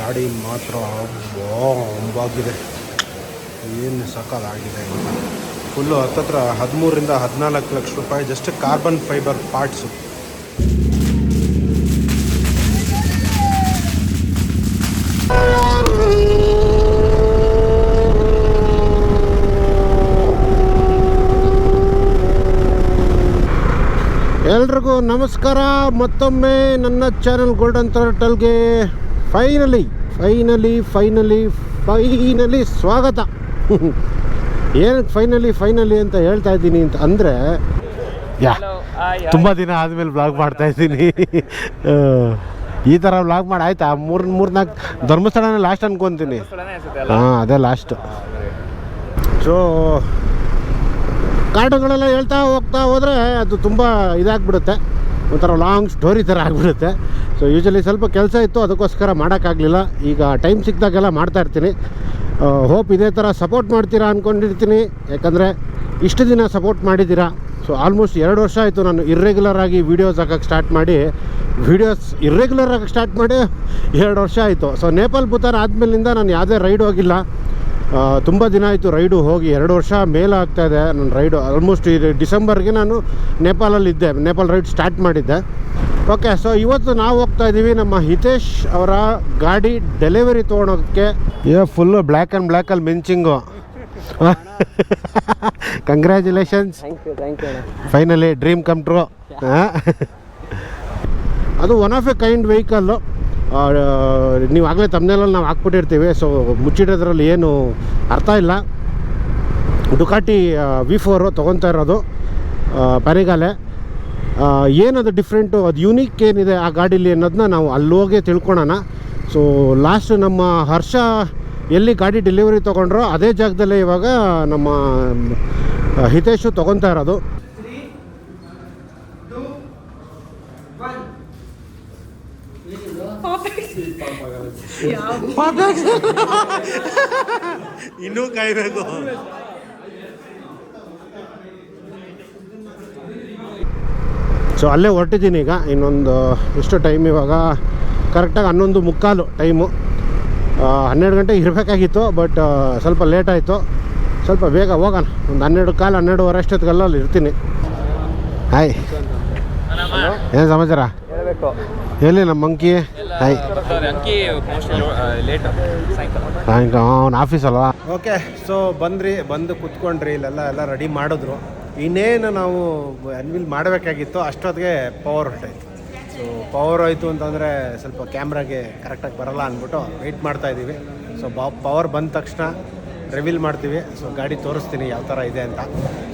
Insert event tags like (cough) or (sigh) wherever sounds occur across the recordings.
ಗಾಡಿ ಮಾತ್ರ ಬಾಂಬಾಗಿದೆ ಏನು ಸಕಾಲಾಗಿದೆ ಫುಲ್ಲು ಹತ್ತತ್ರ ಹದಿಮೂರರಿಂದ ಹದಿನಾಲ್ಕು ಲಕ್ಷ ರೂಪಾಯಿ ಜಸ್ಟ್ ಕಾರ್ಬನ್ ಫೈಬರ್ ಪಾರ್ಟ್ಸು ಎಲ್ರಿಗೂ ನಮಸ್ಕಾರ. ಮತ್ತೊಮ್ಮೆ ನನ್ನ ಚಾನಲ್ ಗೋಲ್ಡನ್ ಟರ್ಟಲ್ಗೆ ಫೈನಲಿ ಫೈನಲಿ ಫೈನಲಿ ಫೈನಲಿ ಸ್ವಾಗತ. ಏನಕ್ಕೆ ಫೈನಲಿ ಫೈನಲಿ ಅಂತ ಹೇಳ್ತಾ ಇದ್ದೀನಿ ಅಂತ ಅಂದರೆ ಯಾ ತುಂಬ ದಿನ ಆದಮೇಲೆ ಬ್ಲಾಗ್ ಮಾಡ್ತಾ ಇದ್ದೀನಿ. ಈ ಥರ ಬ್ಲಾಗ್ ಮಾಡಿ ಆಯ್ತಾ? ಮೂರು ಮೂರು ನಾಲ್ಕು ಧರ್ಮಸ್ಥಳನೇ ಲಾಸ್ಟ್ ಅನ್ಕೊತೀನಿ. ಹಾಂ ಅದೇ ಲಾಸ್ಟು ಸೊ ಕಾರಣಗಳೆಲ್ಲ ಹೇಳ್ತಾ ಹೋಗ್ತಾ ಹೋದರೆ ಅದು ತುಂಬ ಇದಾಗ್ಬಿಡುತ್ತೆ. ಒಂಥರ ಲಾಂಗ್ ಸ್ಟೋರಿ ಥರ ಆಗಿಬಿಡುತ್ತೆ. ಸೊ ಯೂಶಲಿ ಸ್ವಲ್ಪ ಕೆಲಸ ಇತ್ತು, ಅದಕ್ಕೋಸ್ಕರ ಮಾಡೋಕ್ಕಾಗಲಿಲ್ಲ. ಈಗ ಟೈಮ್ ಸಿಕ್ಕಿದಾಗೆಲ್ಲ ಮಾಡ್ತಾಯಿರ್ತೀನಿ ಹೋಪ್ ಇದೇ ಥರ ಸಪೋರ್ಟ್ ಮಾಡ್ತೀರಾ ಅಂದ್ಕೊಂಡಿರ್ತೀನಿ ಯಾಕಂದರೆ ಇಷ್ಟು ದಿನ ಸಪೋರ್ಟ್ ಮಾಡಿದ್ದೀರಾ. ಸೊ ಆಲ್ಮೋಸ್ಟ್ ಎರಡು ವರ್ಷ ಆಯಿತು ನಾನು ಇರ್ರೆಗ್ಯುಲರ್ ಆಗಿ ವೀಡಿಯೋಸ್ ಹಾಕೋಕ್ಕೆ ಸ್ಟಾರ್ಟ್ ಮಾಡಿ. ವೀಡಿಯೋಸ್ ಇರ್ರೆಗ್ಯುಲರ್ ಆಗಿ ಸ್ಟಾರ್ಟ್ ಮಾಡಿ ಎರಡು ವರ್ಷ ಆಯಿತು. ಸೊ ನೇಪಾಲ್ ಭೂತಾನ್ ಆದಮೇಲಿಂದ ನಾನು ಯಾವುದೇ ರೈಡ್ ಹೋಗಿಲ್ಲ. ತುಂಬ ದಿನ ಆಯಿತು ರೈಡು ಹೋಗಿ ಎರಡು ವರ್ಷ ಮೇಲೆ ಆಗ್ತಾ ಇದೆ ನನ್ನ ರೈಡು. ಆಲ್ಮೋಸ್ಟ್ ಇದು ಡಿಸೆಂಬರ್ಗೆ ನಾನು ನೇಪಾಲಲ್ಲಿದ್ದೆ ನೇಪಾಲ್ ರೈಡ್ ಸ್ಟಾರ್ಟ್ ಮಾಡಿದ್ದೆ. ಓಕೆ ಸೊ ಇವತ್ತು ನಾವು ಹೋಗ್ತಾ ಇದ್ದೀವಿ ನಮ್ಮ ಹಿತೇಶ್ ಅವರ ಗಾಡಿ ಡೆಲಿವರಿ ತೊಗೊಳೋಕ್ಕೆ ಏ ಫುಲ್ಲು ಬ್ಲ್ಯಾಕ್ ಆ್ಯಂಡ್ ಬ್ಲ್ಯಾಕಲ್ಲಿ ಮಿಂಚಿಂಗು. Congratulations thank you thank you ಅಣ್ಣ. ಫೈನಲಿ ಡ್ರೀಮ್ ಕಮ್ ಟ್ರೂ ಅದು one of a kind vehicle ನೀವು ಆಗಲೇ ತಮ್ಮನೆಲ್ಲ ನಾವು ಹಾಕ್ಬಿಟ್ಟಿರ್ತೀವಿ ಸೊ ಮುಚ್ಚಿಡೋದ್ರಲ್ಲಿ ಏನು ಅರ್ಥ ಇಲ್ಲ. ಡುಕಾಟಿ ವಿ ಫೋರು ತೊಗೊತಾ ಇರೋದು ಪರಿಗಾಲೆ ಏನದು ಡಿಫ್ರೆಂಟು ಅದು ಯೂನಿಕ್ ಏನಿದೆ ಆ ಗಾಡೀಲಿ ಅನ್ನೋದನ್ನ ನಾವು ಅಲ್ಲಿ ಹೋಗಿ ತಿಳ್ಕೊಳೋಣ. ಸೊ ಲಾಸ್ಟ್ ನಮ್ಮ ಹರ್ಷ ಎಲ್ಲಿ ಗಾಡಿ ಡೆಲಿವರಿ ತೊಗೊಂಡ್ರೋ ಅದೇ ಜಾಗದಲ್ಲೇ ಇವಾಗ ನಮ್ಮ ಹಿತೇಶು ತೊಗೊತಾ ಇರೋದು. (laughs) ಇನ್ನೂ ಕಾಯ್ಬೇಕು. ಸೊ ಅಲ್ಲೇ ಹೊರಟಿದ್ದೀನಿ ಈಗ. ಇನ್ನೊಂದು ಎಷ್ಟು ಟೈಮ್ ಇವಾಗ ಕರೆಕ್ಟಾಗಿ ಹನ್ನೊಂದು ಮುಕ್ಕಾಲು ಟೈಮು ಹನ್ನೆರಡು ಗಂಟೆ ಇರಬೇಕಾಗಿತ್ತು ಬಟ್ ಸ್ವಲ್ಪ ಲೇಟ್ ಆಯಿತು. ಸ್ವಲ್ಪ ಬೇಗ ಹೋಗೋಣ. ಒಂದು ಹನ್ನೆರಡು ಕಾಲು ಹನ್ನೆರಡುವರೆ ಅಷ್ಟೊತ್ತಿಗೆಲ್ಲ ಅಲ್ಲಿ ಇರ್ತೀನಿ. ಹಾಯ್ ಏನು ಸಮಾಚಾರ? ಹೇಳ್ಬೇಕು ಎಲ್ಲಿ ನಮ್ಮ ಮಂಕಿ ಹಾಯ್ ಅಂಕಿ ಲೇಟ್ ಸಾಯಂಕಾಲ. ಅವ್ನ ಆಫೀಸ್ ಅಲ್ವಾ? ಓಕೆ ಸೊ ಬಂದ್ರಿ ಬಂದು ಕುತ್ಕೊಂಡ್ರಿ ಇಲ್ಲೆಲ್ಲ ಎಲ್ಲ ರೆಡಿ ಮಾಡಿದ್ರು. ಇನ್ನೇನು ನಾವು ಅನ್ವಿಲ್ ಮಾಡಬೇಕಾಗಿತ್ತು ಅಷ್ಟೊತ್ತಿಗೆ ಪವರ್ ಹೊರಟಾಯ್ತು. ಸೊ ಪವರ್ ಹೋಯ್ತು ಅಂತಂದರೆ ಸ್ವಲ್ಪ ಕ್ಯಾಮ್ರಾಗೆ ಕರೆಕ್ಟಾಗಿ ಬರಲ್ಲ ಅಂದ್ಬಿಟ್ಟು ವೆಯ್ಟ್ ಮಾಡ್ತಾ ಇದ್ದೀವಿ. ಸೊ ಬಾ ಪವರ್ ಬಂದ ತಕ್ಷಣ ರಿವೀಲ್ ಮಾಡ್ತೀವಿ. ಸೊ ಗಾಡಿ ತೋರಿಸ್ತೀನಿ ಯಾವ ಥರ ಇದೆ ಅಂತ.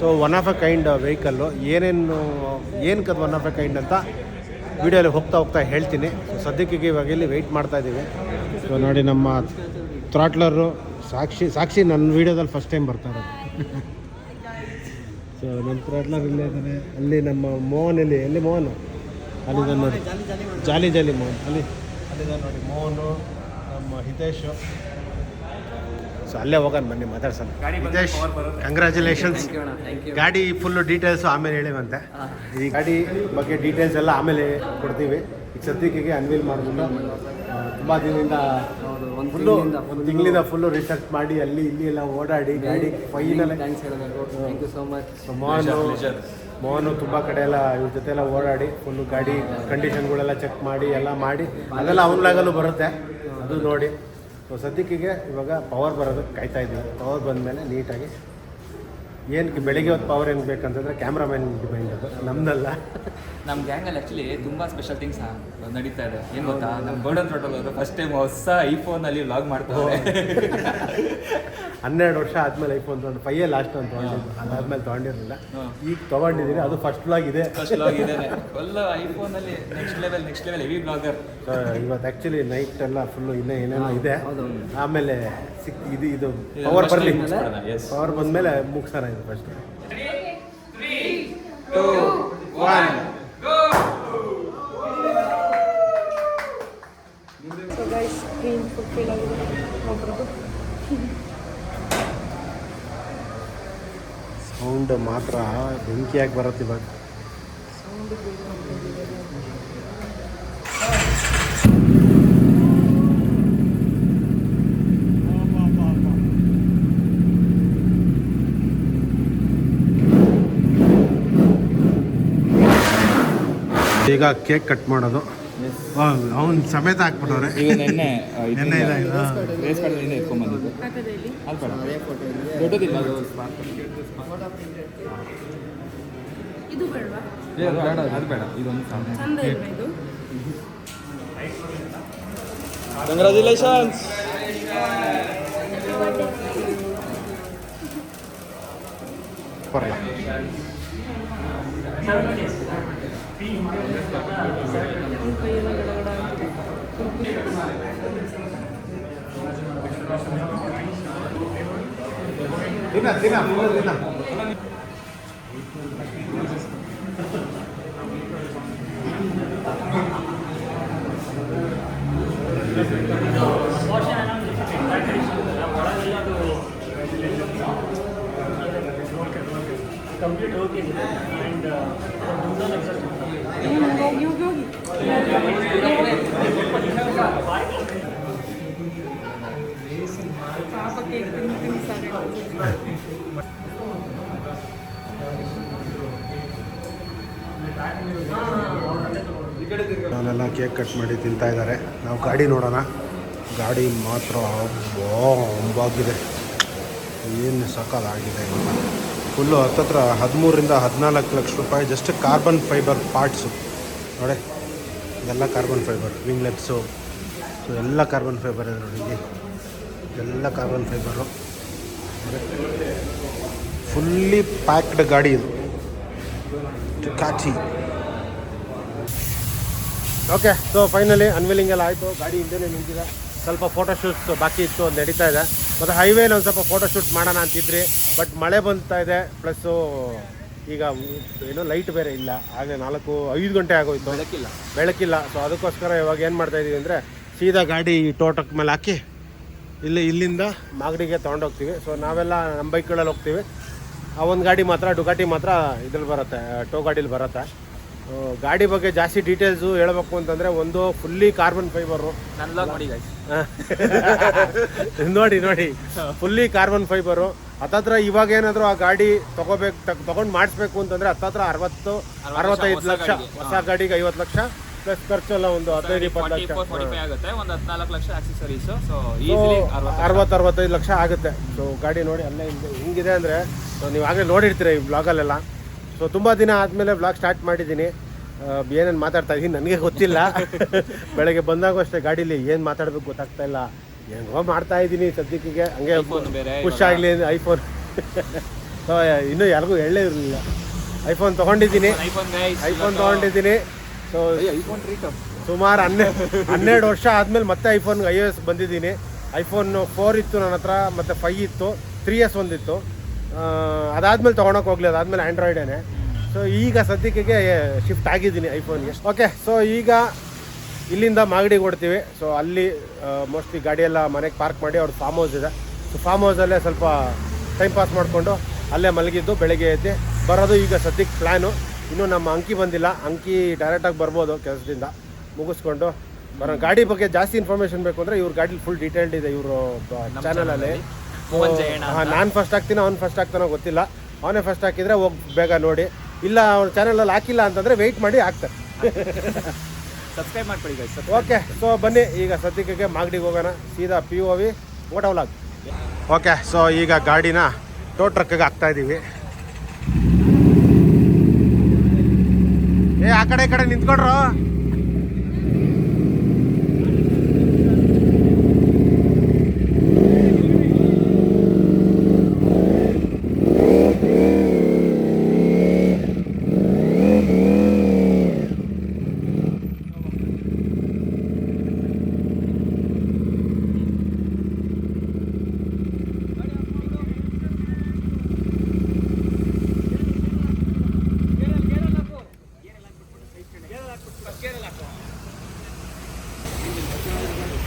So one of a kind vehicle ಏನೇನು ಏನಕ್ಕೆ ಅದು ಒನ್ ಆಫ್ ಎ ಕೈಂಡ್ ಅಂತ? ವಿಡಿಯೋಲಿ ಹೋಗ್ತಾ ಹೋಗ್ತಾ ಹೇಳ್ತೀನಿ. ಸೊ ಸದ್ಯಕ್ಕೆ ಇವಾಗ ಇಲ್ಲಿ ವೆಯ್ಟ್ ಮಾಡ್ತಾ ಇದ್ದೀವಿ. ಸೊ ನೋಡಿ ನಮ್ಮ ಥ್ರಾಟ್ಲರು ಸಾಕ್ಷಿ ಸಾಕ್ಷಿ ನನ್ನ ವೀಡಿಯೋದಲ್ಲಿ ಫಸ್ಟ್ ಟೈಮ್ ಬರ್ತಾರೆ ಇರೋದು. ಸೊ ನಮ್ಮ ಥ್ರಾಟ್ಲರ್ ಇಲ್ಲೇ ಇದ್ದಾನೆ ಅಲ್ಲಿ ನಮ್ಮ ಮೋಹನ್ ಇಲ್ಲಿ ಎಲ್ಲಿ ಮೋಹನ್? ಅಲ್ಲಿ ನೋಡಿ. ಜಾಲಿ ಜಾಲಿ ಮೋಹನ್. ಅಲ್ಲಿ. ಅಲ್ಲಿ ನೋಡಿ ಮೋಹನು ನಮ್ಮ ಹಿತೇಶು. ಸೊ ಅಲ್ಲೇ ಹೋಗೋಣ ಬನ್ನಿ ಮಾತಾಡ್ಸೋಣ. ಹಿತೇಶ್ ಕಂಗ್ರ್ಯಾಚುಲೇಷನ್ಸ್ ಗಾಡಿ ಫುಲ್ಲು ಡೀಟೇಲ್ಸು ಆಮೇಲೆ ಹೇಳಿವಂತೆ. ಈ ಗಾಡಿ ಬಗ್ಗೆ ಡೀಟೇಲ್ಸ್ ಎಲ್ಲ ಆಮೇಲೆ ಕೊಡ್ತೀವಿ. ಈಗ ಸದ್ಯಕ್ಕೆ ಅನ್ವೀಲ್ ಮಾಡಿಬಿಟ್ಟು ತುಂಬ ದಿನದಿಂದ ಫುಲ್ಲು ಒಂದು ತಿಂಗಳಿಂದ ಫುಲ್ಲು ರಿಸರ್ಚ್ ಮಾಡಿ ಅಲ್ಲಿ ಇಲ್ಲಿ ಎಲ್ಲ ಓಡಾಡಿ ಗಾಡಿ final thank you so much Mohan Mohan ತುಂಬ ಕಡೆ ಎಲ್ಲ ಇವ್ರ ಜೊತೆ ಎಲ್ಲ ಓಡಾಡಿ ಫುಲ್ಲು ಗಾಡಿ ಕಂಡೀಷನ್ಗಳೆಲ್ಲ ಚೆಕ್ ಮಾಡಿ ಎಲ್ಲ ಮಾಡಿ. ಅದೆಲ್ಲ ಅವನ್ಲಾಗಲು ಬರುತ್ತೆ. ಅದು ನೋಡಿ. ಸೊ ಸದ್ಯಕ್ಕಿಗೆ ಇವಾಗ ಪವರ್ ಬರೋದಕ್ಕೆ ಕಾಯ್ತಾ ಇದ್ದೀವಿ. ಪವರ್ ಬಂದ ಮೇಲೆ ನೀಟಾಗಿ ಏನಕ್ಕೆ ಬೆಳಿಗ್ಗೆ ಹೊತ್ತು ಪವರ್ ಏನು ಬೇಕಂತಂದರೆ ಕ್ಯಾಮ್ರಾಮ್ಯಾನ್ ಡಿಪೆಂಡ್ ಅದು. ನಮ್ಮದಲ್ಲ ನಮ್ಮ ಗ್ಯಾಂಗಲ್ಲಿ ಆ್ಯಕ್ಚುಲಿ ತುಂಬ ಸ್ಪೆಷಲ್ ಥಿಂಗ್ಸ್ ನಡೀತಾ ಇದೆ. ಏನು ಗೊತ್ತಾ? ನಮ್ಮ ಗೋಲ್ಡನ್ ಟ್ರೋಟಲ್ ಅವರು ಫಸ್ಟ್ ಟೈಮ್ ಹೊಸ ಐಫೋನಲ್ಲಿ ವ್ಲಾಗ್ ಮಾಡ್ತಾರೆ ಹನ್ನೆರಡು ವರ್ಷ ಆದ್ಮೇಲೆ ಐಫೋನ್ ತೊಗೊಂಡು ಫೈಯೇ ಲಾಸ್ಟ್ ಅಂತ ತೊಗೊಂಡಿದ್ದು. ಅದಾದ್ಮೇಲೆ ತೊಗೊಂಡಿರಲಿಲ್ಲ. ಈಗ ತೊಗೊಂಡಿದ್ದೀನಿ. ಅದು ಫಸ್ಟ್ ಬ್ಲಾಗ್ ಇದೆ. ಫಸ್ಟ್ ವ್ಲಾಗ್ ಇದೆ. Full ಐಫೋನಲ್ಲಿ next level next level heavy blogger ಇವತ್ತು ಆ್ಯಕ್ಚುಲಿ ನೈಟ್ ಎಲ್ಲ ಫುಲ್ಲು ಇನ್ನೂ ಏನೇನೋ ಇದೆ. ಆಮೇಲೆ ಸಿಕ್ ಇದು ಇದು ಇದು ಪವರ್ ಬರಲಿ. ಪವರ್ ಬಂದಮೇಲೆ ಮುಗಿಸೋಣ ಇದು ಫಸ್ಟ್ ಸೊ ಸೌಂಡ್ ಮಾತ್ರ ಬೆಂಕಿಯಾಗಿ ಬರುತ್ತೆ ಇವಾಗ. ಸೌಂಡ್ ಈಗ ಕೇಕ್ ಕಟ್ ಮಾಡೋದು. ಅವ್ನು ಸಮೇತ ಹಾಕ್ಬಿಟ್ಟವ್ರೆ. ಈಗ ನೆನ್ನೆ ನೆನ್ನೆ ರೇಸ್ ಕಾರ್ಡಿಂದ ಎತ್ಕೊಂಡ್ಬಂದಿದ್ದು ಬೇಡ ಅದೇ ಫೋಟೋ ಇದೆ. ದೊಡ್ಡದಿಲ್ಲ ಅದು? ಇದು ಬೇಡ ಅದು ಬೇಡ. ಇದೊಂದು ಇದು? ಕಂಗ್ರ್ಯಾಚುಲೇಷನ್ಸ್ ಬರಲ್ಲ. ಅವ್ನ ಕೈಯೆಲ್ಲ ಗಡಗಡ ಅಂತಿದೆ. ದಿನ ದಿನ ಕೇಕ್ ಕಟ್ ಮಾಡಿ ತಿಂತಾ ಇದ್ದಾರೆ. ನಾವು ಗಾಡಿ ನೋಡೋಣ. ಗಾಡಿ ಮಾತ್ರ ಒಂಬಾಗಿದೆ ಏನು ಸಕಾಲಾಗಿದೆ ಫುಲ್ಲು ಹತ್ತತ್ರ ಹದಿಮೂರರಿಂದ ಹದಿನಾಲ್ಕು ಲಕ್ಷ ರೂಪಾಯಿ ಜಸ್ಟ್ ಕಾರ್ಬನ್ ಫೈಬರ್ ಪಾರ್ಟ್ಸು ನೋಡಿ, ಇದೆಲ್ಲ ಕಾರ್ಬನ್ ಫೈಬರ್ ವಿಂಗ್ಲೆಟ್ಸು ಸೊ ಎಲ್ಲ ಕಾರ್ಬನ್ ಫೈಬರ್ ಇದೆ ನೋಡಿ ಎಲ್ಲ ಕಾರ್ಬನ್ ಫೈಬರು ಫುಲ್ಲಿ ಪ್ಯಾಕ್ಡ್ ಗಾಡಿ ಇದು. ಕಾಚಿ ಓಕೆ ಸೊ ಫೈನಲಿ ಅನ್ವಿಲಿಂಗ್ ಎಲ್ಲ ಆಯಿತು. ಗಾಡಿ ಹಿಂದೆನೇ ನಿಂತಿದೆ. ಸ್ವಲ್ಪ ಫೋಟೋ ಶೂಟ್ಸ್ ಬಾಕಿ ಇತ್ತು ಅದು ನಡೀತಾ ಇದೆ. ಮತ್ತು ಹೈವೇಲಿ ಒಂದು ಸ್ವಲ್ಪ ಫೋಟೋ ಶೂಟ್ ಮಾಡೋಣ ಅಂತಿದ್ರಿ. ಬಟ್ ಮಳೆ ಬಂತಾ ಇದೆ ಪ್ಲಸ್ಸು ಈಗ ಏನೋ ಲೈಟ್ ಬೇರೆ ಇಲ್ಲ. ಹಾಗೆ ನಾಲ್ಕು ಐದು ಗಂಟೆ ಆಗೋಯ್ತು. ಬೆಳಕಿಲ್ಲ. ಬೆಳಕಿಲ್ಲ. ಸೊ ಅದಕ್ಕೋಸ್ಕರ ಇವಾಗ ಏನು ಮಾಡ್ತಾ ಇದ್ದೀವಿ ಅಂದರೆ ಸೀದಾ ಗಾಡಿ ತೋಟಕ್ಕೆ ಮೇಲೆ ಹಾಕಿ ಇಲ್ಲಿ ಇಲ್ಲಿಂದ ಮಾಗಡಿಗೆ ತೊಗೊಂಡೋಗ್ತೀವಿ. ಸೊ ನಾವೆಲ್ಲ ನಮ್ಮ ಬೈಕ್ಗಳಲ್ಲಿ ಹೋಗ್ತೀವಿ. ಆ ಒಂದು ಗಾಡಿ ಮಾತ್ರ ಡುಗಾಟಿ ಮಾತ್ರ ಇದ್ರಲ್ಲಿ ಬರುತ್ತೆ ಟೋ ಗಾಡೀಲಿ ಬರುತ್ತೆ. ಗಾಡಿ ಬಗ್ಗೆ ಜಾಸ್ತಿ ಡೀಟೇಲ್ಸು ಹೇಳಬೇಕು ಅಂತಂದರೆ ಒಂದು ಫುಲ್ಲಿ ಕಾರ್ಬನ್ ಫೈಬರು ನೋಡಿ ನೋಡಿ. ಫುಲ್ಲಿ ಕಾರ್ಬನ್ ಫೈಬರು ಹತ್ತತ್ರ ಇವಾಗ ಏನಾದರೂ ಆ ಗಾಡಿ ತಗೋಬೇಕು ತಗೊಂಡು ಮಾಡಿಸ್ಬೇಕು ಅಂತಂದರೆ ಹತ್ತತ್ರ ಅರವತ್ತು ಅರವತ್ತೈದು ಲಕ್ಷ. ಹೊಸ ಗಾಡಿಗೆ. ಐವತ್ತು ಲಕ್ಷ ಪ್ಲಸ್ ಖರ್ಚೆಲ್ಲ ಒಂದು ಹದಿನೈದು ಇಪ್ಪತ್ತು ಲಕ್ಷ. ಅರವತ್ತು ಅರವತ್ತೈದು ಲಕ್ಷ ಆಗುತ್ತೆ. ಸೊ ಗಾಡಿ ನೋಡಿ ಅಲ್ಲೇ ಹಿಂಗೆ ಹಿಂಗಿದೆ ಅಂದರೆ ಸೊ ನೀವು ಆಗಲೇ ನೋಡಿರ್ತೀರ ಈ ಬ್ಲಾಗಲ್ಲೆಲ್ಲ ಸೊ ತುಂಬ ದಿನ ಆದಮೇಲೆ ಬ್ಲಾಗ್ ಸ್ಟಾರ್ಟ್ ಮಾಡಿದ್ದೀನಿ. ಏನೇನು ಮಾತಾಡ್ತಾ ಇದ್ದೀನಿ ನನಗೆ ಗೊತ್ತಿಲ್ಲ. ಬೆಳಗ್ಗೆ ಬಂದಾಗೂ ಅಷ್ಟೇ ಗಾಡೀಲಿ ಏನು ಮಾತಾಡಬೇಕು ಗೊತ್ತಾಗ್ತಾ ಇಲ್ಲ. ಹೆಂಗೋ ಮಾಡ್ತಾ ಇದ್ದೀನಿ ಸದ್ಯಕ್ಕೆ. ಹಂಗೆ ಖುಷ್ ಆಗಲಿ ಐಫೋನ್ ಸೊ ಇನ್ನೂ ಯಾರಿಗೂ ಹೇಳೇ ಇರಲಿಲ್ಲ. ಐಫೋನ್ ತೊಗೊಂಡಿದ್ದೀನಿ. ಐಫೋನ್ ತೊಗೊಂಡಿದ್ದೀನಿ. ಸೊ ಐಫೋನ್ ಸುಮಾರು ಹನ್ನೆರಡು ಹನ್ನೆರಡು ವರ್ಷ ಆದಮೇಲೆ ಮತ್ತೆ ಐಫೋನ್ ಐ ಎಸ್ ಬಂದಿದ್ದೀನಿ. ಐಫೋನ್ ಫೋರ್ ಇತ್ತು ನನ್ನ ಹತ್ರ ಮತ್ತು ಫೈವ್ ಇತ್ತು. ತ್ರೀ ಎಸ್ ಒಂದಿತ್ತು. ಅದಾದಮೇಲೆ ತೊಗೊಳಕ್ಕೆ ಹೋಗ್ಲಿ ಅದಾದ್ಮೇಲೆ ಆ್ಯಂಡ್ರಾಯ್ಡೇನೆ ಸೊ ಈಗ ಸದ್ಯಕ್ಕೆ ಶಿಫ್ಟ್ ಆಗಿದ್ದೀನಿ ಐಫೋನ್ಗೆ ಓಕೆ ಸೊ ಈಗ ಇಲ್ಲಿಂದ ಮಾಗಡಿಗೆ ಕೊಡ್ತೀವಿ ಸೊ ಅಲ್ಲಿ ಮೋಸ್ಟ್ಲಿ ಗಾಡಿಯೆಲ್ಲ ಮನೆಗೆ ಪಾರ್ಕ್ ಮಾಡಿ ಅವ್ರ ಫಾರ್ಮ್ ಹೌಸ್ ಇದೆ. ಸೊ ಫಾರ್ಮ್ ಹೌಸಲ್ಲೇ ಸ್ವಲ್ಪ ಟೈಮ್ ಪಾಸ್ ಮಾಡಿಕೊಂಡು ಅಲ್ಲೇ ಮಲಗಿದ್ದು ಬೆಳಗ್ಗೆ ಎದ್ದು ಬರೋದು ಈಗ ಸದ್ಯಕ್ಕೆ ಪ್ಲ್ಯಾನು ಇನ್ನೂ ನಮ್ಮ ಅಂಕಿ ಬಂದಿಲ್ಲ. ಅಂಕಿ ಡೈರೆಕ್ಟಾಗಿ ಬರ್ಬೋದು ಕೆಲಸದಿಂದ. ಮುಗಿಸ್ಕೊಂಡು. ಬರೋ ಗಾಡಿ ಬಗ್ಗೆ ಜಾಸ್ತಿ ಇನ್ಫಾರ್ಮೇಷನ್ ಬೇಕು ಅಂದರೆ ಇವ್ರ ಗಾಡಿಲಿ ಫುಲ್ ಡೀಟೇಲ್ಡ್ ಇದೆ ಇವರು ಚಾನಲಲ್ಲಿ. ನಾನು ಫಸ್ಟ್ ಹಾಕ್ತೀನಿ ಅವ್ನು ಫಸ್ಟ್ ಹಾಕ್ತಾನೋ ಗೊತ್ತಿಲ್ಲ. ಅವನೇ ಫಸ್ಟ್ ಹಾಕಿದ್ರೆ ಹೋಗಿ ಬೇಗ ನೋಡಿ. ಇಲ್ಲ ಅವ್ನ ಚಾನಲಲ್ಲಿ ಹಾಕಿಲ್ಲ ಅಂತಂದರೆ ವೆಯ್ಟ್ ಮಾಡಿ ಹಾಕ್ತಾರೆ. ಸಬ್ಸ್ಕ್ರೈಬ್ ಮಾಡ್ಕೊಳ್ಳಿ ಓಕೆ ಸೊ ಬನ್ನಿ ಈಗ ಸದ್ಯಕ್ಕೆ ಮಾಗಡಿಗೆ ಹೋಗೋಣ. ಸೀದಾ ಪಿ ಓ ವಿ ಓಟವ್ಲಾಗ್ ಓಕೆ ಸೊ ಈಗ ಗಾಡಿನ ಟೋ ಟ್ರಕ್ಕಿಗೆ ಹಾಕ್ತಾ ಇದ್ದೀವಿ ಏ ಆ ಕಡೆ ಈ ಕಡೆ ನಿಂತ್ಕೊಡ್ರು.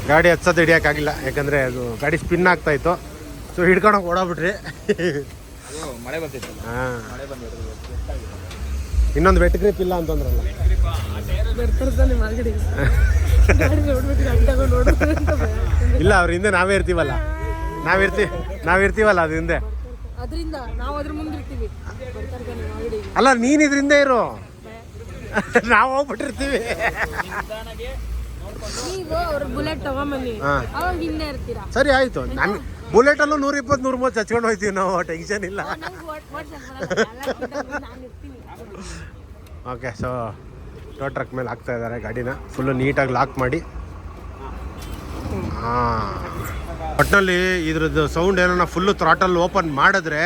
ಗಾಡಿ ಹಚ್ಚೋದು ಹಿಡಿಯೋಕ್ಕಾಗಿಲ್ಲ. ಯಾಕಂದರೆ ಅದು ಗಾಡಿ ಸ್ಪಿನ್ ಆಗ್ತಾ ಇತ್ತು. ಸೊ ಹಿಡ್ಕೊಳಕ್ಕೆ ಓಡಾಬಿಟ್ರಿ ಮಳೆ ಬರ್ತಿತ್ತು ಹಾಂ. ಮಳೆ ಬಂದಿರೋದು. ಇನ್ನೊಂದು ವೆಟ್ ಗ್ರಿಪ್ ಇಲ್ಲ ಅಂತಂದ್ರಲ್ಲ. (laughs) ಇಲ್ಲ ಅವ್ರ ಹಿಂದೆ ನಾವೇ ಇರ್ತೀವಲ್ಲ. ನಾವಿರ್ತೀವಿ ನಾವಿರ್ತೀವಲ್ಲ ಅದ್ರ ಹಿಂದೆ. ಅದರಿಂದ ನಾವು ಅದ್ರ ಮುಂದೆ ಇರ್ತೀವಿ. ಅಲ್ಲ ನೀನು ಇದ್ರಿಂದ ಇರು. ನಾವು ಹೋಗ್ಬಿಟ್ಟಿರ್ತೀವಿ. ಬುಲೆಟ್ ತಗೊಂಬನ್ನಿ. ಹಾ. ಅವಾಗ ಹಿಂದೆ ಇರ್ತೀರಾ? ಸರಿ ಆಯ್ತು. ನಾನು ಬುಲೆಟಲ್ಲೂ ನೂರ ಇಪ್ಪತ್ತು ನೂರ ಮೂವತ್ತು ಹಚ್ಕೊಂಡು ಹೋಯ್ತೀವಿ ನಾವು ಟೆನ್ಷನ್ ಇಲ್ಲ. ಓಕೆ ಸೊ ಟೋ ಟ್ರಕ್ ಮೇಲೆ ಹಾಕ್ತಾ ಇದ್ದಾರೆ ಗಾಡಿನ. ಫುಲ್ಲು ನೀಟಾಗಿ ಲಾಕ್ ಮಾಡಿ. ಹಾಂ. ಒಟ್ಟಿನಲ್ಲಿ ಇದ್ರದ್ದು ಸೌಂಡ್ ಏನೋ ಫುಲ್ಲು ಥ್ರಾಟಲ್ ಓಪನ್ ಮಾಡಿದ್ರೆ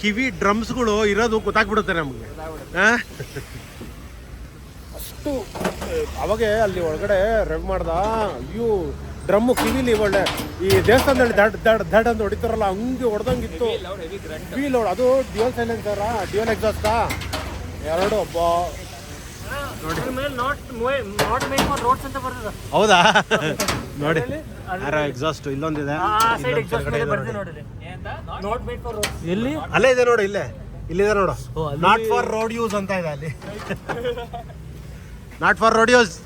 ಕಿವಿ ಡ್ರಮ್ಸ್ಗಳು ಇರೋದು ಗೊತ್ತಾಗ್ಬಿಡುತ್ತೆ ನಮಗೆ. ಅಷ್ಟು ಅವಾಗೆ ಅಲ್ಲಿ ಒಳಗಡೆ ರೆವ್ ಮಾಡ್ದ. ಅಯ್ಯೋ ಡ್ರಮ್ಮು ಕಿವಿಲಿ ಒಳ್ಳೆ. ಈ ದೇವಸ್ಥಾನದಲ್ಲಿ ದಡ್ ದಡ್ ದಡ್ ಅಂತ ಹೊಡಿತಾರಲ್ಲ ಹಂಗೆ ಹೊಡೆದಂಗಿತ್ತು. ಫೀಲ್ ಅದು ಡ್ಯೂಯಲ್ ಸೈಲೆನ್ಸರ? ಡ್ಯೂಯಲ್ ಎಕ್ಸಾಸ್ಟಾ ಎರಡು ಒಬ್ಬ ಹೌದಾ? (laughs) ನೋಡಿ. ಎಕ್ಸಾಸ್ಟ್ ಇಲ್ಲೊಂದಿದೆ. ಎಲ್ಲಿ? ಅಲ್ಲೇ ಇದೆ ನೋಡಿ ಇಲ್ಲೇ. ಇಲ್ಲಿದೆ ನೋಡು. ನಾಟ್ ಫಾರ್ ರೋಡ್ ಯೂಸ್ ಅಂತ ಇದೆ ಅಲ್ಲಿ. (laughs) Not for roadies use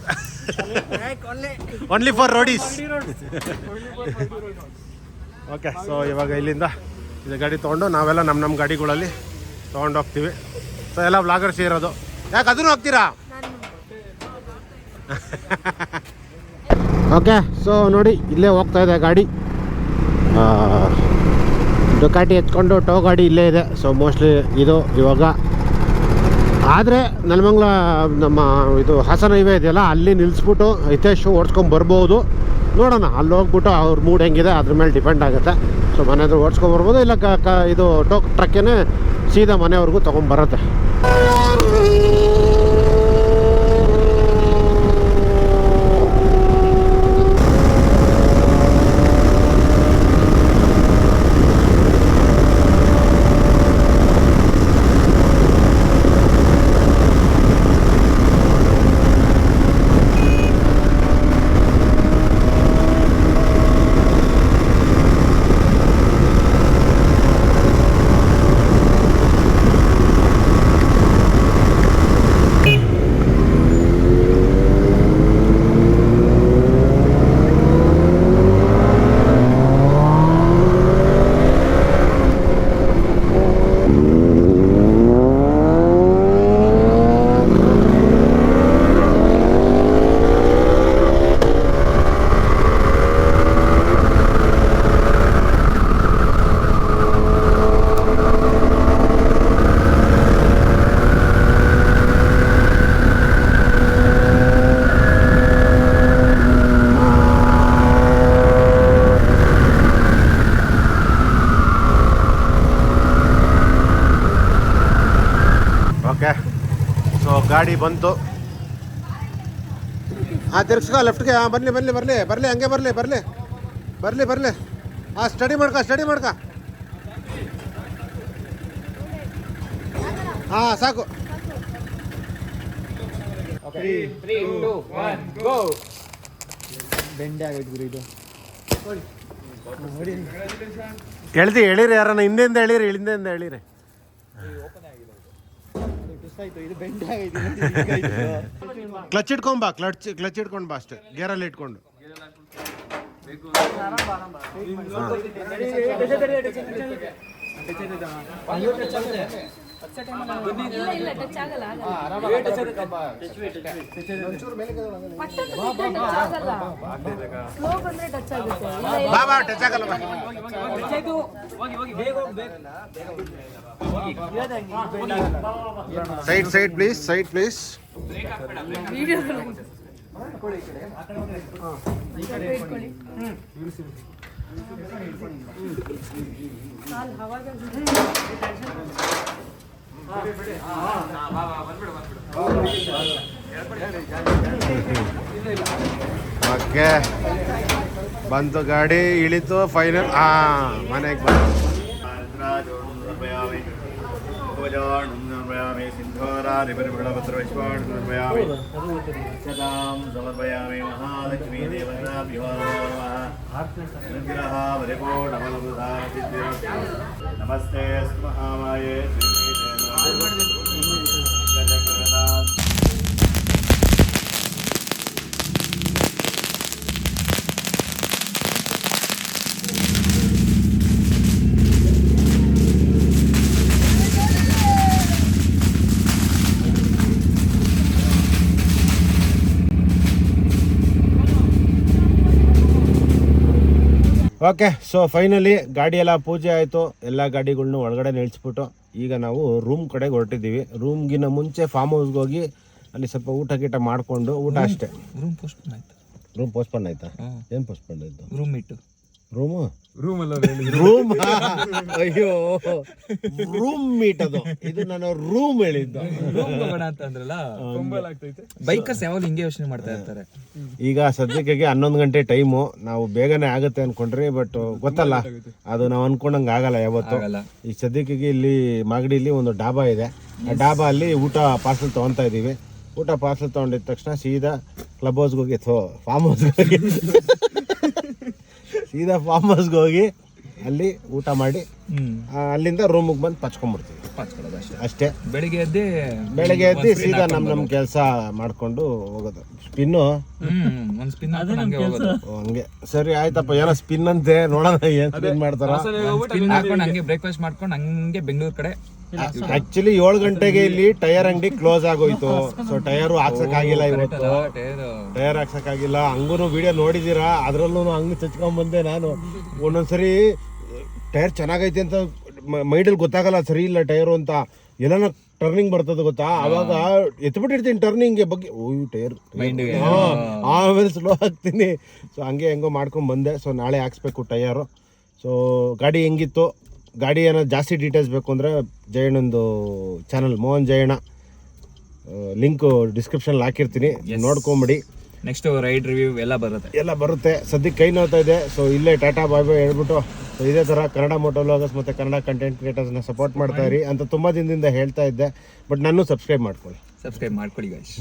only for roadies okay so ಇವಾಗ ಇಲ್ಲಿಂದ ಇದು ಗಾಡಿ ತೊಗೊಂಡು ನಾವೆಲ್ಲ ನಮ್ಮ ನಮ್ಮ ಗಾಡಿಗಳಲ್ಲಿ ತೊಗೊಂಡು ಹೋಗ್ತೀವಿ. ಸೊ ಎಲ್ಲ ಬ್ಲಾಗರ್ಸ್ ಇರೋದು. ಯಾಕೆ ಅದನ್ನು ಹೋಗ್ತೀರಾ? (laughs) ಓಕೆ ಸೊ ನೋಡಿ ಇಲ್ಲೇ ಹೋಗ್ತಾ ಇದೆ ಗಾಡಿ. ಡುಕಾಟಿ ಎತ್ಕೊಂಡು ಟೋ ಗಾಡಿ ಇಲ್ಲೇ ಇದೆ. ಸೊ ಮೋಸ್ಟ್ಲಿ ಇದು ಇವಾಗ ಆದರೆ ನೆಲಮಂಗ್ಲ, ನಮ್ಮ ಇದು ಹಾಸನ ಹೈವೇ ಇದೆಯಲ್ಲ, ಅಲ್ಲಿ ನಿಲ್ಲಿಸ್ಬಿಟ್ಟು ಹಿತೇಶ್ ಓಡಿಸ್ಕೊಂಡು ಬರ್ಬೋದು. ನೋಡೋಣ, ಅಲ್ಲಿ ಹೋಗ್ಬಿಟ್ಟು ಅವ್ರ ಮೂಡ್ ಹೆಂಗಿದೆ, ಅದ್ರ ಮೇಲೆ ಡಿಪೆಂಡ್ ಆಗುತ್ತೆ. ಸೊ ಮನೆ ಹತ್ರ ಓಡಿಸ್ಕೊಂಡು ಬರ್ಬೋದು, ಇಲ್ಲ ಕ ಇದು ಟೋಕ್ ಟ್ರಕ್ಕೇನೆ ಸೀದಾ ಮನೆವರೆಗೂ ತೊಗೊಂಬರತ್ತೆ ಓಕೆ ಸೊ ಗಾಡಿ ಬಂತು. ಹಾಂ ತಿರ್ಗಿಸ್ಕೊ ಲೆಫ್ಟ್ಗೆ ಹಾಂ ಬರಲಿ ಬರಲಿ ಬರಲಿ ಬರಲಿ ಹಂಗೆ ಬರಲಿ ಬರಲಿ. ಬರಲಿ ಬರಲಿ. ಹಾಂ ಸ್ಟಡಿ ಮಾಡ್ಕ ಸ್ಟಡಿ ಮಾಡ್ಕ. ಹಾಂ ಸಾಕು. ಬೆಂಡೆ ಆಗೈತೆ ಗುರು ಇದು. ಎಳ್ದಿ ಎಳೀರಿ ಯಾರನ್ನ ಹಿಂದೆಯಿಂದ ಎಳೀರಿ ಹಿಂದೆಯಿಂದ ಎಳೀರಿ. ಆಯ್ತು ಇದು ಬೆಂಡೆ ಆಗೈತೆ ಕ್ಲಚ್ ಬಾ ಕ್ಲಚ್ ಕ್ಲಚ್ ಇಟ್ಕೊಂಡ್ ಬಾ ಅಷ್ಟೇ ಗೇರಲ್ಲಿ ಇಟ್ಕೊಂಡು ಇಲ್ಲ ಇಲ್ಲ ಟಚ್ ಆಗಲ್ಲ ಆಗಲ್ಲ. ಟಚ್. ಬಾ ಬಾ ಟಚ್ ಆಗಲ್ಲ ಬಾ side side please side please Video ಬರುತ್ತೆ. ಓಕೆ. ಬಂತು ಗಾಡಿ ಇಳಿತು ಫೈನಲ್ ಹಾ ಮನೆಗೆ ಬಂತು ಸಮರ್ಪಯಾಮಿ ಸಿಂಧೋರಾಧಿಪರಿಮಗಳಪತ್ರ ವಿಶ್ವಾಣು ಸಮರ್ಪಯಾಮಿ ಸದಾಂ ಸಮರ್ಪಯಾಮಿ ಮಹಾಲಕ್ಷ್ಮೀ ದೇವತಾಭ್ಯೋ ನಮಃ ನಮಸ್ತೆ ಸ್ಮಹಾಮಾಯೇ ಓಕೆ ಸೊ ಫೈನಲಿ ಗಾಡಿ ಎಲ್ಲ ಪೂಜೆ ಆಯಿತು. ಎಲ್ಲ ಗಾಡಿಗಳನ್ನೂ ಒಳಗಡೆ ನಿಲ್ಲಿಸ್ಬಿಟ್ಟು ಈಗ ನಾವು ರೂಮ್ ಕಡೆಗೆ ಹೊರಟಿದ್ದೀವಿ. ರೂಮ್ಗಿನ ಮುಂಚೆ ಫಾರ್ಮ್ ಹೌಸ್ಗೆ ಹೋಗಿ ಅಲ್ಲಿ ಸ್ವಲ್ಪ ಊಟ ಗೀಟ ಮಾಡಿಕೊಂಡು ಊಟ ಅಷ್ಟೇ. ರೂಮ್ ಪೋಸ್ಟ್ ಆಯ್ತು. ರೂಮ್ ಪೋಸ್ಟ್ಪೋನ್ ಆಯ್ತಾ? ಏನು ಪೋಸ್ಟ್ಪೋನ್ ಆಯಿತು ರೂಮ್ ಇಟ್ಟು. ರೂಮು? ರೂಮ್ ಅಲ್ಲ ರೂಮ್ ಅಯ್ಯೋ. ರೂಮ್ ಮೀಟ್ ಅದು. ಇದು ನಾನು ರೂಮ್ ಹೇಳಿದ್ದು. ರೂಮ್ ಹೋಗೋಣ ಅಂತ ಅಂದ್ರಲ್ಲ? ಬೈಕರ್ಸ್ ಯಾವಾಗ ಹಿಂಗೆ ಯೋಚನೆ ಮಾಡ್ತಾ ಇರ್ತಾರೆ. ಈಗ ಸದ್ಯಕ್ಕೆ ಹನ್ನೊಂದು ಗಂಟೆ ಟೈಮು ನಾವು ಬೇಗನೆ ಆಗುತ್ತೆ ಅನ್ಕೊಂಡ್ರಿ ಬಟ್ ಗೊತ್ತಲ್ಲ. ಅದು ನಾವು ಅನ್ಕೊಂಡಂಗೆ ಆಗಲ್ಲ ಯಾವತ್ತು. ಈ ಸದ್ಯಕ್ಕೆ ಇಲ್ಲಿ ಮಾಗಡಿಲಿ ಒಂದು ಡಾಬಾ ಇದೆ. ಆ ಡಾಬಾ ಅಲ್ಲಿ ಊಟ ಪಾರ್ಸಲ್ ತೊಗೊತಾ ಇದ್ದೀವಿ. ಊಟ ಪಾರ್ಸಲ್ ತಗೊಂಡಿದ ತಕ್ಷಣ ಸೀದಾ ಕ್ಲಬ್ ಹೌಸ್ಗೆ ಹೋಗಿ ಫಾರ್ಮ್ ಹೌಸ್ಗೆ ಹೋಗಿ. ಸೀದಾ ಫಾರ್ಮ್ ಹೌಸ್ಗೆ ಹೋಗಿ ಅಲ್ಲಿ ಊಟ ಮಾಡಿ ಅಲ್ಲಿಂದ ರೂಮಿಗೆ ಬಂದು ಪಚ್ಕೊಂಡ್ಬಿಡ್ತೀವಿ. ಪಾಚ್ಕೊಳ್ಳೋದು ಅಷ್ಟೇ. ಅಷ್ಟೇ. ಬೆಳಿಗ್ಗೆ ಎದ್ದೆ ಬೆಳಿಗ್ಗೆ ಎದ್ದು ಸೀದಾ ನಮ್ಮ ನಮ್ ಕೆಲಸ ಮಾಡ್ಕೊಂಡು ಹೋಗೋದು. ಸ್ಪಿನ್ನು ಹ್ಮ್ ಒಂದ್ ಸ್ಪಿನ್ ಹಂಗೆ ಹೋಗೋದು. ಹಂಗೆ. ಸರಿ ಆಯ್ತಪ್ಪ. ಏನೋ ಸ್ಪಿನ್ ಅಂತೆ. ನೋಡೋಣ ಏನ್ ಸ್ಪಿನ್ ಮಾಡ್ತಾರ. ಸ್ಪಿನ್ ಹಾಕೊಂಡು ಹಂಗೆ ಬ್ರೇಕ್ಫಾಸ್ಟ್ ಮಾಡ್ಕೊಂಡು ಹಂಗೆ ಬೆಂಗಳೂರು ಕಡೆ. ಆಕ್ಚುಲಿ ಏಳು ಗಂಟೆಗೆ ಇಲ್ಲಿ ಟೈರ್ ಅಂಗಡಿ ಕ್ಲೋಸ್ ಆಗೋಯ್ತು. ಸೊ ಟೈರು ಹಾಕ್ಸಕ್ಕಾಗಿಲ್ಲ ಇವತ್ತು. ಟೈರ್ ಹಾಕ್ಸಕ್ ಆಗಿಲ್ಲ ಹಂಗೂ ವಿಡಿಯೋ ನೋಡಿದೀರಾ? ಅದ್ರಲ್ಲೂ ಹಂಗೆ ಚಚ್ಕೊಂಡ್ ಬಂದೆ ನಾನು. ಒಂದೊಂದ್ಸರಿ ಟೈರ್ ಚೆನ್ನಾಗೈತೆ ಅಂತ ಮೈಡಲ್ಲಿ ಗೊತ್ತಾಗಲ್ಲ ಸರಿ ಇಲ್ಲ ಟೈರು ಅಂತ. ಎಲ್ಲಾನ ಟರ್ನಿಂಗ್ ಬರ್ತದೆ ಗೊತ್ತಾ? ಅವಾಗ ಎತ್ಬಿಟ್ಟಿರ್ತೀನಿ ಟರ್ನಿಂಗ್ಗೆ ಬಗ್ಗೆ ಓಯ್ ಟೈರ್ ಆಮೇಲೆ ಸ್ಲೋ ಆಗ್ತೀನಿ ಸೊ ಹಂಗೆ ಹೆಂಗೋ ಮಾಡ್ಕೊಂಡು ಬಂದೆ. ಸೊ ನಾಳೆ ಹಾಕ್ಸ್ಬೇಕು ಟೈರು. ಸೊ ಗಾಡಿ ಹೆಂಗಿತ್ತು? ಗಾಡಿ ಏನೋ ಜಾಸ್ತಿ ಡೀಟೇಲ್ಸ್ ಬೇಕು ಅಂದರೆ ಜಯಣ್ಣಂದು ಚಾನಲ್ ಮೋಹನ್ ಜಯಣ್ಣ. ಲಿಂಕು ಡಿಸ್ಕ್ರಿಪ್ಷನಲ್ಲಿ ಹಾಕಿರ್ತೀನಿ. ನೋಡ್ಕೊಂಬಿಡಿ. ನೆಕ್ಸ್ಟ್ ರೈಡ್ ರಿವ್ಯೂ ಎಲ್ಲ ಬರುತ್ತೆ. ಎಲ್ಲ ಬರುತ್ತೆ. ಸದ್ಯಕ್ಕೆ ಕೈ ನೋಡ್ತಾ ಇದೆ. ಸೊ ಇಲ್ಲೇ ಟಾಟಾ ಬಾಯ್ ಬಾಯ್ ಹೇಳ್ಬಿಟ್ಟು ಇದೇ ಥರ ಕನ್ನಡ ಮೋಟೋ ವ್ಲಾಗರ್ಸ್ ಮತ್ತು ಕನ್ನಡ ಕಂಟೆಂಟ್ ಕ್ರಿಯೇಟರ್ಸ್ನ ಸಪೋರ್ಟ್ ಮಾಡ್ತಾ ಇರಿ ಅಂತ ತುಂಬ ದಿನದಿಂದ ಹೇಳ್ತಾ ಇದ್ದೆ. ಬಟ್ ನಾನು ಸಬ್ಸ್ಕ್ರೈಬ್ ಮಾಡ್ಕೊಳ್ಳಿ. ಸಬ್ಸ್ಕ್ರೈಬ್ ಮಾಡ್ಕೊಳ್ಳಿ ಗೈಸ್